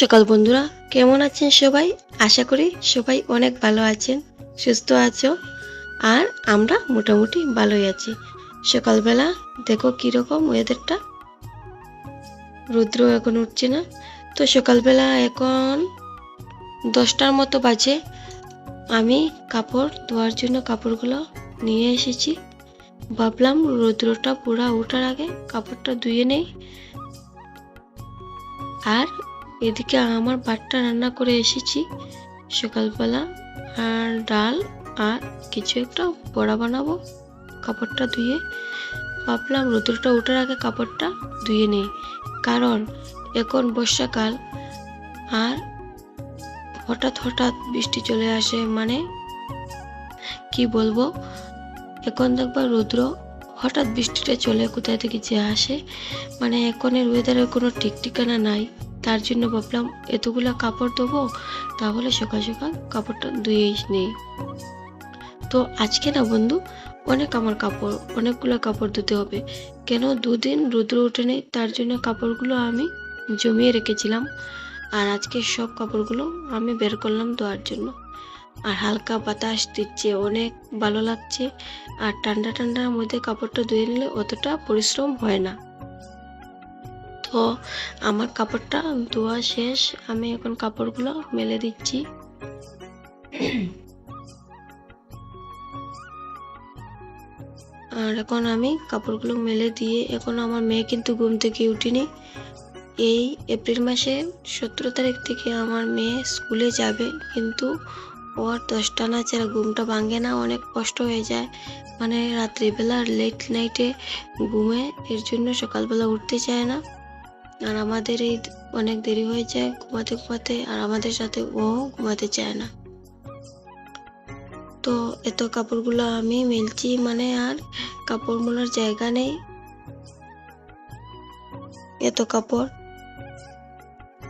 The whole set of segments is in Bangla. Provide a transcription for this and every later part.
সকাল বন্ধুরা। কেমন আছেন সবাই? আশা করি সবাই অনেক ভালো আছেন, সুস্থ আছো, আর আমরা মোটামুটি ভালোই আছি। সকালবেলা দেখো কীরকম ওয়েদারটা রুদ্র এখন উঠছে না। তো সকালবেলা এখন দশটার মতো বাজে। আমি কাপড় ধোয়ার জন্য কাপড়গুলো নিয়ে এসেছি। ভাবলাম রৌদ্রটা পুরা ওঠার আগে কাপড়টা ধুয়ে নেই। আর এদিকে আমার ভাতটা রান্না করে এসেছি। সকালবেলা আর ডাল আর কিছু একটা বড়া বানাবো, কাপড়টা ধুয়ে। ভাবলাম রোদ্রটা ওঠার আগে কাপড়টা ধুয়ে নেই, কারণ এখন বর্ষাকাল আর হঠাৎ হঠাৎ বৃষ্টি চলে আসে মানে কি বলব? এখন দেখবা রৌদ্র হঠাৎ বৃষ্টিটা চলে কোথায় থেকে যে আসে মানে এখনের ওয়েদারের কোনো ঠিক ঠিকানা নাই। তার জন্য ভাবলাম, এতগুলা কাপড় দেবো, তাহলে সকাল সকাল কাপড়টা ধুয়েই নেই। তো আজকে না বন্ধু, অনেক আমার কাপড়, অনেকগুলো কাপড় ধুতে হবে। কেন দুদিন রুদ্র উঠে নেই তার জন্য কাপড়গুলো আমি জমিয়ে রেখেছিলাম। আর আজকে সব কাপড়গুলো আমি বের করলাম ধোয়ার জন্য। আর হালকা বাতাস দিচ্ছে, অনেক ভালো লাগছে। আর ঠান্ডা ঠান্ডার মধ্যে কাপড়টা ধুয়ে নিলে অতটা পরিশ্রম হয় না। তো আমার কাপড়টা ধোয়া শেষ। আমি এখন কাপড়গুলো মেলে দিচ্ছি। আর এখন আমি কাপড়গুলো মেলে দিয়ে এখন আমার মেয়ে কিন্তু ঘুম থেকে উঠিনি। এই এপ্রিল মাসে সতেরো তারিখ থেকে আমার মেয়ে স্কুলে যাবে, কিন্তু ওর দশটা না ছাড়া ঘুমটা ভাঙে না, অনেক কষ্ট হয়ে যায়। মানে রাত্রিবেলা লেট নাইটে ঘুমে, এর জন্য সকালবেলা উঠতে চায় না। আর আমাদের এই অনেক দেরি হয়ে যায় ঘুমাতে ঘুমাতে, আর আমাদের সাথে ও ঘুমাতে চায় না। তো এত কাপড়গুলো আমি মেলছি মানে আর কাপড় মোলার জায়গা নেই। এত কাপড়।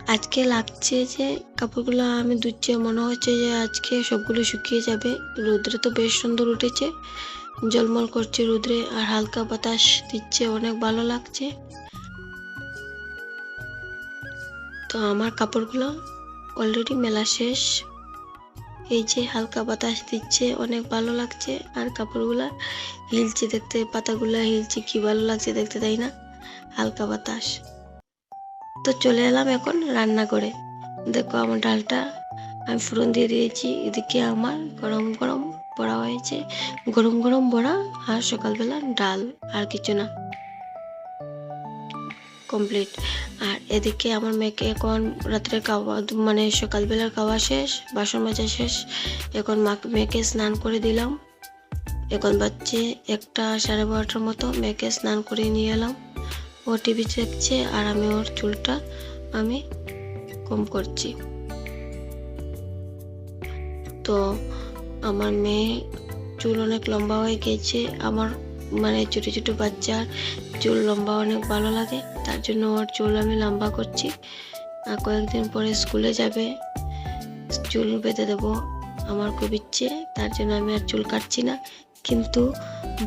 আজকে লাগছে যে কাপড়গুলো আমি ধুচ্ছে মনে হচ্ছে যে আজকে সবগুলো শুকিয়ে যাবে। রোদ্রে তো বেশ সুন্দর উঠেছে জলমল করছে রোদ্রে, আর হালকা বাতাস দিচ্ছে, অনেক ভালো লাগছে। তো আমার কাপড়গুলো অলরেডি মেলা শেষ। এই যে হালকা বাতাস দিচ্ছে, অনেক ভালো লাগছে। আর কাপড়গুলা হিলছে দেখতে, পাতাগুলা হিলছে কি ভালো লাগছে দেখতে তাই না? হালকা বাতাস। তো চলে এলাম এখন রান্না করে দেখো আমার ডালটা আমি ফোড়ন দিয়ে দিয়েছি, এদিকে আমার গরম গরম বড়া হয়েছে। গরম গরম বড়া আর সকালবেলা ডাল, আর কিছু না। কমপ্লিট আর এদিকে আমার মেয়েকে এখন রাত্রে খাওয়া মানে সকালবেলার খাওয়া শেষ, বাসন মাজা শেষ। এখন মা মেয়েকে স্নান করে দিলাম। এখন বাচ্চে একটা সাড়ে বারোটার মতো। মেয়েকে স্নান করে নিয়ে এলাম। ও টিভি দেখছে আর আমি ওর চুলটা আমি কম করছি। তো আমার মেয়ে চুল অনেক লম্বা হয়ে গেছে আমার মানে ছোটো ছোটো বাচ্চার চুল লম্বা অনেক ভালো লাগে, তার জন্য ওর চুল আমি লম্বা করছি। আর কয়েকদিন পরে স্কুলে যাবে, চুল বেঁধে দেবো আমার খুব ইচ্ছে, তার জন্য আমি আর চুল কাটছি না। কিন্তু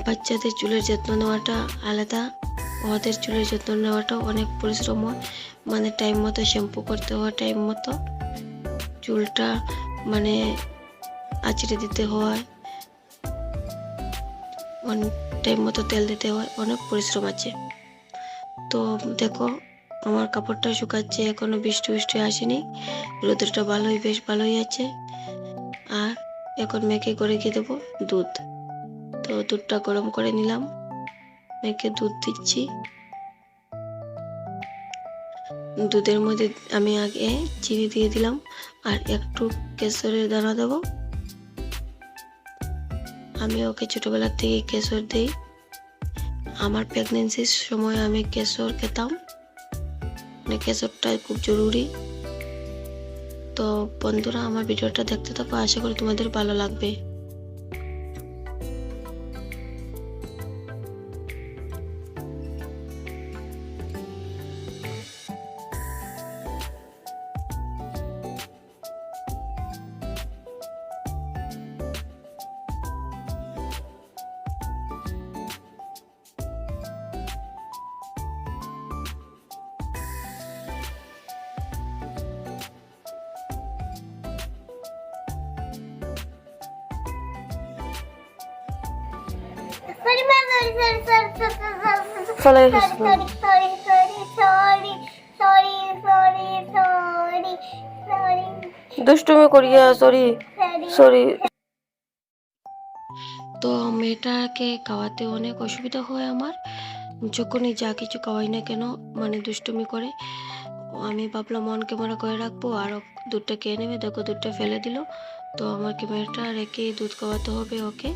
বাচ্চাদের চুলের যত্ন নেওয়াটা আলাদা, ওদের চুলের যত্ন নেওয়াটা অনেক পরিশ্রম হয়। মানে টাইম মতো শ্যাম্পু করতে হয় টাইম মতো চুলটা মানে আঁচড়ে দিতে হয়। অনেক টাইম মতো তেল দিতে হয়, অনেক পরিশ্রম আছে। তো দেখো, আমার কাপড়টা শুকাচ্ছে, এখনও বৃষ্টি বৃষ্টি আসেনি। রোদ্রটা ভালোই, বেশ ভালোই আছে। আর এখন মেয়েকে করে গিয়ে দেবো দুধ। তো দুধটা গরম করে নিলাম। মেয়েকে দুধ দিচ্ছি। দুধের মধ্যে আমি আগে চিনি দিয়ে দিলাম। আর একটু কেশরের দানা দেবো। আমি ওকে ছোটোবেলার থেকে কেশর দিই। আমার প্রেগনেন্সির সময় আমি কেশর খেতাম। মানে কেশরটা খুব জরুরি। তো বন্ধুরা, আমার ভিডিওটা দেখতে থাকো। আশা করি তোমাদের ভালো লাগবে। Sorry, দুষ্টুমি করিয়া সরি sorry. সরি তো মেয়েটাকে খাওয়াতে অনেক অসুবিধা হয় আমার যখনই যা কিছু খাওয়াই না কেন মানে দুষ্টুমি করে আমি ভাবলাম মন ক্যামেরা করে রাখব আর দুধটা খেয়ে নেবে দেখো দুধটা ফেলে দিল তো আমার ক্যামেরাটা রেখে দুধ খাওয়াতে হবে ওকে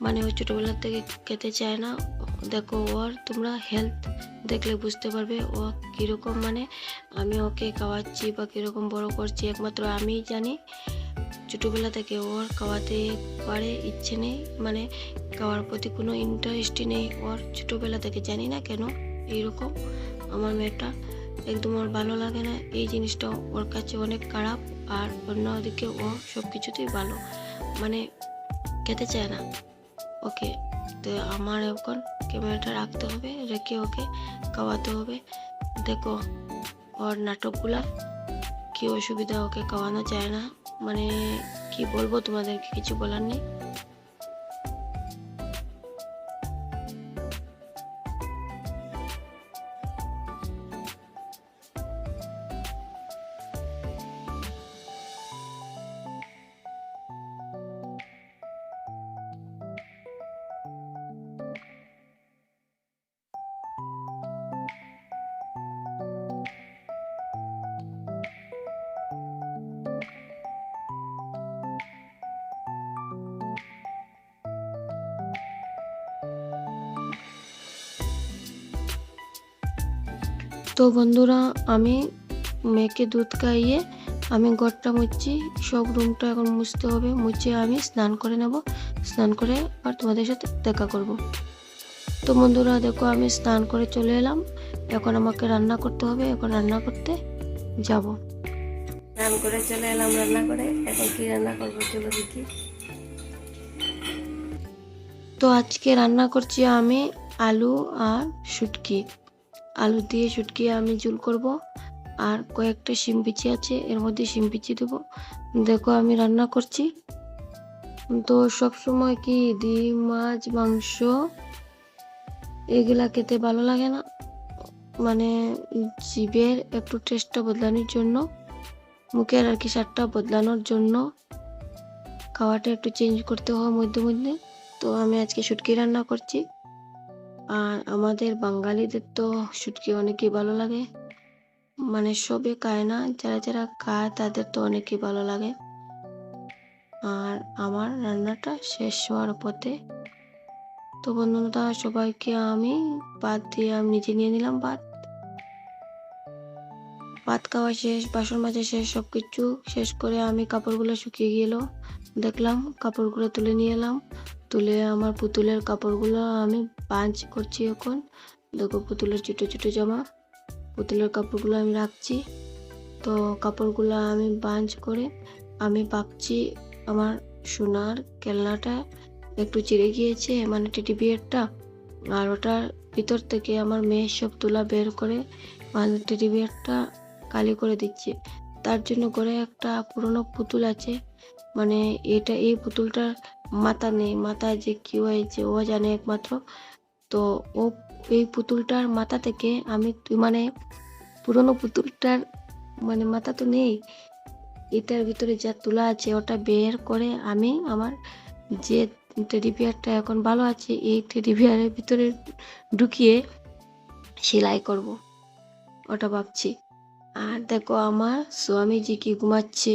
মানে ও ছোটোবেলা থেকে খেতে চায় না। দেখো, ওর তোমরা হেলথ দেখলে বুঝতে পারবে ও কীরকম মানে আমি ওকে খাওয়াচ্ছি বা কীরকম বড় করছি। একমাত্র আমিই জানি ছোটোবেলা থেকে ওর খাওয়াতে পারে ইচ্ছে নেই মানে খাওয়ার প্রতি কোনো ইন্টারেস্টই নেই। ওর ছোটোবেলা থেকে জানি না কেন এইরকম আমার মেয়েটা একদম ওর ভালো লাগে না। এই জিনিসটা ওর কাছে অনেক খারাপ আর অন্যদিকে ও সব কিছুতেই ভালো। মানে খেতে চায় না। ওকে, তো আমার এখন ক্যামেরাটা রাখতে হবে, রেখে ওকে খাওয়াতে হবে। দেখো, ওর নাটকগুলা কি অসুবিধা ওকে খাওয়ানো যায় না। মানে কি বলব তোমাদেরকে, কিছু বলার নেই। তো বন্ধুরা, আমি মেয়েকে দুধ খাইয়ে আমি ঘরটা মুছছি। সব রুমটা এখন মুছতে হবে। মুছে আমি স্নান করে নেব। স্নান করে আর তোমাদের সাথে দেখা করব। তো বন্ধুরা, দেখো আমি স্নান করে চলে এলাম। এখন আমাকে রান্না করতে হবে। এখন রান্না করতে যাব। স্নান করে চলে এলাম রান্না করে। এখন কি রান্না করব চলো দেখি। তো আজকে রান্না করছি আমি আলু আর শুটকি। আলু দিয়ে শুটকি আমি ঝুল করব আর কয়েকটা শিম বিচি আছে, এর মধ্যে শিম বিচি দেবো। দেখো আমি রান্না করছি। তো সব সময় কি ডিম, মাছ, মাংস এগুলা খেতে ভালো লাগে না? মানে জিভের একটু টেস্টটা বদলানোর জন্য, মুখের আর কি স্বাদটা বদলানোর জন্য খাওয়াটা একটু চেঞ্জ করতে হয় মধ্যে মধ্যে। তো আমি আজকে শুটকি রান্না করছি। আর আমাদের বাঙালিদের তো শুটকি অনেকই ভালো লাগে। মানে সবে খায় না, যারা যারা খায় তাদের তো অনেকই ভালো লাগে। আর আমার রান্নাটা শেষ হওয়ার পথে তো বন্ধুরা, সবাইকে আমি ভাত দিয়ে আমি নিজে নিয়ে নিলাম ভাত। ভাত খাওয়া শেষ, বাসন মাজা শেষ সব কিছু শেষ করে আমি কাপড়গুলো শুকিয়ে গেল। দেখলাম কাপড়গুলো তুলে নিয়ে এলাম। তুলে আমার পুতুলের কাপড়গুলো আমি পাঞ্চ করছি এখন। দেখো পুতুলের ছোটো ছোটো জামা, পুতুলের কাপড়গুলো আমি রাখছি। তো কাপড়গুলো আমি বাঞ্চ করে আমি ভাবছি আমার সোনার খেলনাটা একটু চিড়ে গিয়েছে মানে টেডি বিয়ারটা। আর ওটার ভিতর থেকে আমার মেয়ে সব তুলা বের করে মানে টেডি বিয়ারটা কালি করে দিচ্ছে। তার জন্য করে একটা পুরনো পুতুল আছে। মানে এটা, এই পুতুলটার মাথা নেই মাথা যে কি হয়েছে ও জানে একমাত্র। তো ও এই পুতুলটার মাথা থেকে আমি মানে পুরনো পুতুলটার মানে মাথা তো নেই। এটার ভিতরে যা তুলা আছে ওটা বের করে আমি আমার যে টেডি বিয়ারটা এখন ভালো আছে, এই টেডি বিয়ারের ভিতরে ঢুকিয়ে সেলাই করব। ওটা ভাবছি। আর দেখো আমার স্বামীজি কি ঘুমাচ্ছে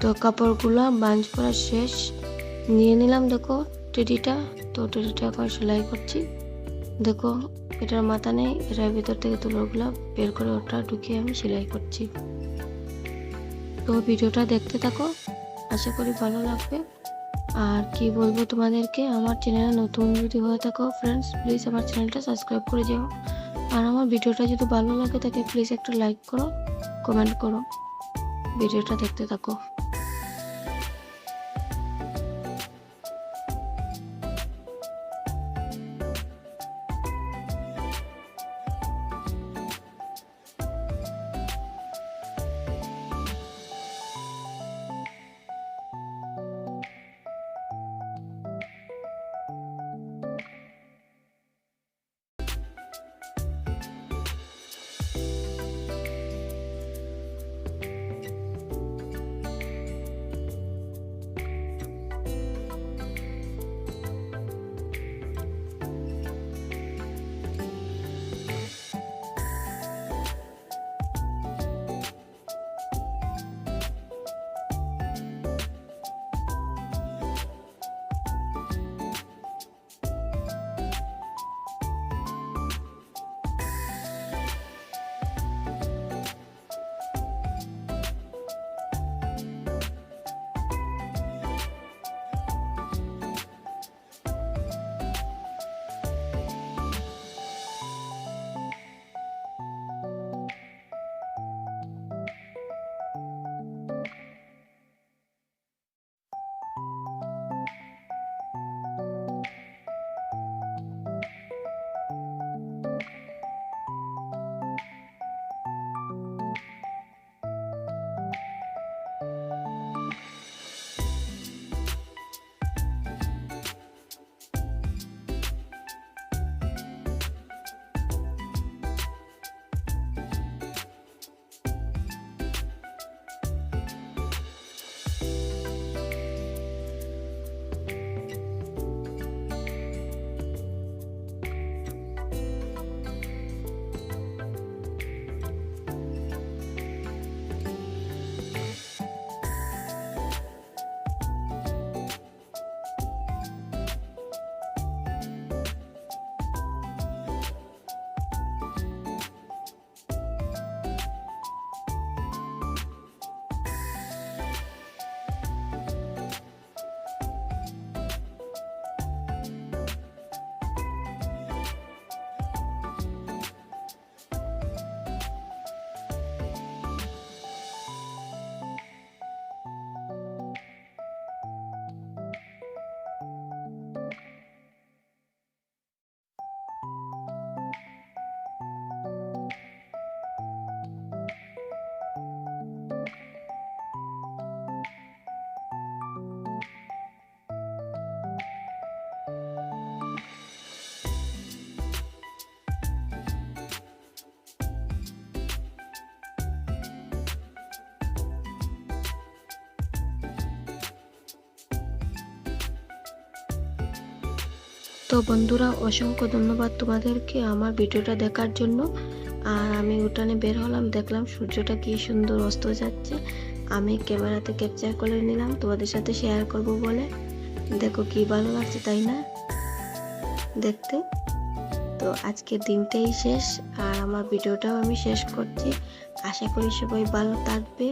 তো কাপড়গুলো বাঞ্চ করা শেষ। নিয়ে নিলাম, দেখো, টেডিটা। তো টেডিটা এখন সেলাই করছি। দেখো, এটার মাথা নেই, এটার ভিতর থেকে তুলোগুলো বের করে ওটা ঢুকিয়ে আমি সেলাই করছি। তো ভিডিওটা দেখতে থাকো, আশা করি ভালো লাগবে। আর কি বলব তোমাদেরকে, আমার চ্যানেলে নতুন যদি হয়ে থাকো ফ্রেন্ডস প্লিজ আমার চ্যানেলটা সাবস্ক্রাইব করে যাও। আর আমার ভিডিওটা যদি ভালো লাগে, তাকে প্লিজ একটা লাইক করো কমেন্ট করো। ভিডিওটা দেখতে থাকো। তো বন্ধুরা, অসংখ্য ধন্যবাদ তোমাদেরকে আমার ভিডিওটা দেখার জন্য। আর আমি উঠানে বের হলাম, দেখলাম সূর্যটা কি সুন্দর অস্ত যাচ্ছে। আমি ক্যামেরাতে ক্যাপচার করে নিলাম, তোমাদের সাথে শেয়ার করব বলে। দেখো কি ভালো লাগছে, তাই না? দেখতে। তো আজকের দিনটাই শেষ, আর আমার ভিডিওটাও আমি শেষ করছি। আশা করি সবাই ভালো থাকবে,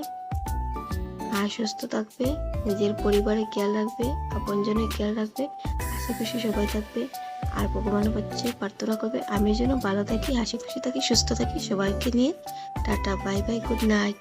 আর সুস্থ থাকবে, নিজের পরিবারে খেয়াল রাখবে, আপনজনের খেয়াল রাখবে। হাসি খুশি সবাই থাকবে। আর ভগবান হচ্ছে প্রার্থনা করবে। আমি যেন ভালো থাকি হাসি খুশি থাকি, সুস্থ থাকি সবাইকে নিয়ে। Tata, bye bye good night